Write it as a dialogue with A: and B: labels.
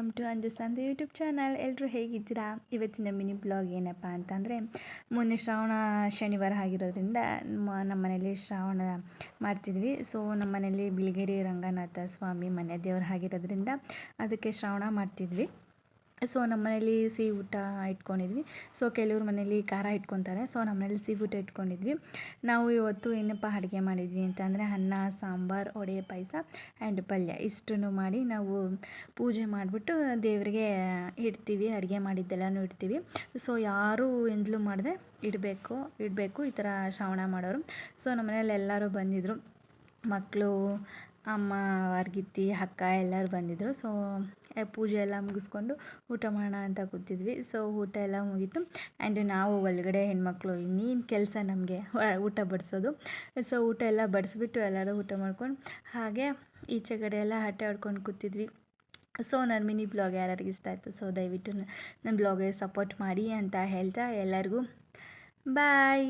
A: ಅಂಜು ಸಂಧ್ಯಾ YouTube channel. ಎಲ್ಲರೂ ಹೇಗಿದ್ದೀರಾ? ಇವತ್ತಿನ ಮಿನಿ ಬ್ಲಾಗ್ ಏನಪ್ಪ ಅಂತಂದರೆ, ಮೊನ್ನೆ ಶ್ರಾವಣ ಶನಿವಾರ ಆಗಿರೋದ್ರಿಂದ ನಮ್ಮ ಮನೇಲಿ ಶ್ರಾವಣ ಮಾಡ್ತಿದ್ವಿ. ಸೊ ನಮ್ಮ ಮನೇಲಿ ಬಿಳಿಗೇರಿ ರಂಗನಾಥ ಸ್ವಾಮಿ ಮನೆ ದೇವ್ರು ಆಗಿರೋದ್ರಿಂದ ಅದಕ್ಕೆ ಶ್ರಾವಣ ಮಾಡ್ತಿದ್ವಿ. ಸೊ ನಮ್ಮ ಮನೇಲಿ ಸಿಹಿ ಊಟ ಇಟ್ಕೊಂಡಿದ್ವಿ. ಸೊ ಕೆಲವ್ರ ಮನೇಲಿ ಖಾರ ಇಟ್ಕೊತಾರೆ. ಸೊ ನಮ್ಮ ಮನೇಲಿ ಸಿಹಿ ಊಟ ಇಟ್ಕೊಂಡಿದ್ವಿ. ನಾವು ಇವತ್ತು ಏನಪ್ಪ ಅಡುಗೆ ಮಾಡಿದ್ವಿ ಅಂತಂದರೆ ಅನ್ನ, ಸಾಂಬಾರು ಒಡೆ ಪಾಯಸ ಆ್ಯಂಡ್ ಪಲ್ಯ. ಇಷ್ಟನ್ನು ಮಾಡಿ ನಾವು ಪೂಜೆ ಮಾಡಿಬಿಟ್ಟು ದೇವರಿಗೆ ಇಡ್ತೀವಿ. ಅಡುಗೆ ಮಾಡಿದ್ದೆಲ್ಲನೂ ಇಡ್ತೀವಿ. ಸೊ ಯಾರೂ ಎಂದಲೂ ಮಾಡಿದೆ ಇಡಬೇಕು ಇಡಬೇಕು. ಈ ಥರ ಶ್ರಾವಣ ಮಾಡೋರು. ಸೊ ನಮ್ಮ ಮನೇಲಿ ಎಲ್ಲರೂ ಬಂದಿದ್ದರು ಮಕ್ಕಳು ಅಮ್ಮ ವರ್ಗಿತ್ತಿ ಅಕ್ಕ ಎಲ್ಲರೂ ಬಂದಿದ್ದರು ಸೊ ಪೂಜೆ ಎಲ್ಲ ಮುಗಿಸ್ಕೊಂಡು ಊಟ ಮಾಡೋಣ ಅಂತ ಕೂತಿದ್ವಿ. ಸೊ ಊಟ ಎಲ್ಲ ಮುಗೀತು. ಆ್ಯಂಡ್ ನಾವು ಒಳಗಡೆ ಹೆಣ್ಮಕ್ಳು, ಇನ್ನೇನು ಕೆಲಸ ನಮಗೆ ಊಟ ಬಡಿಸೋದು. ಸೊ ಊಟ ಎಲ್ಲ ಬಡಿಸ್ಬಿಟ್ಟು ಎಲ್ಲರೂ ಊಟ ಮಾಡ್ಕೊಂಡು ಹಾಗೆ ಈಚೆ ಕಡೆ ಎಲ್ಲ ಹಟ್ಟೆ ಹೊಡ್ಕೊಂಡು ಕೂತಿದ್ವಿ. ಸೊ ನನ್ನ ಮಿನಿ ಬ್ಲಾಗ್ ಯಾರ್ಯಾರಿಗೆ ಇಷ್ಟ ಆಯಿತು ಸೊ ದಯವಿಟ್ಟು ನನ್ನ ಬ್ಲಾಗ್ಗೆ ಸಪೋರ್ಟ್ ಮಾಡಿ ಅಂತ ಹೇಳ್ತಾ ಎಲ್ಲರಿಗೂ. ಬಾಯ್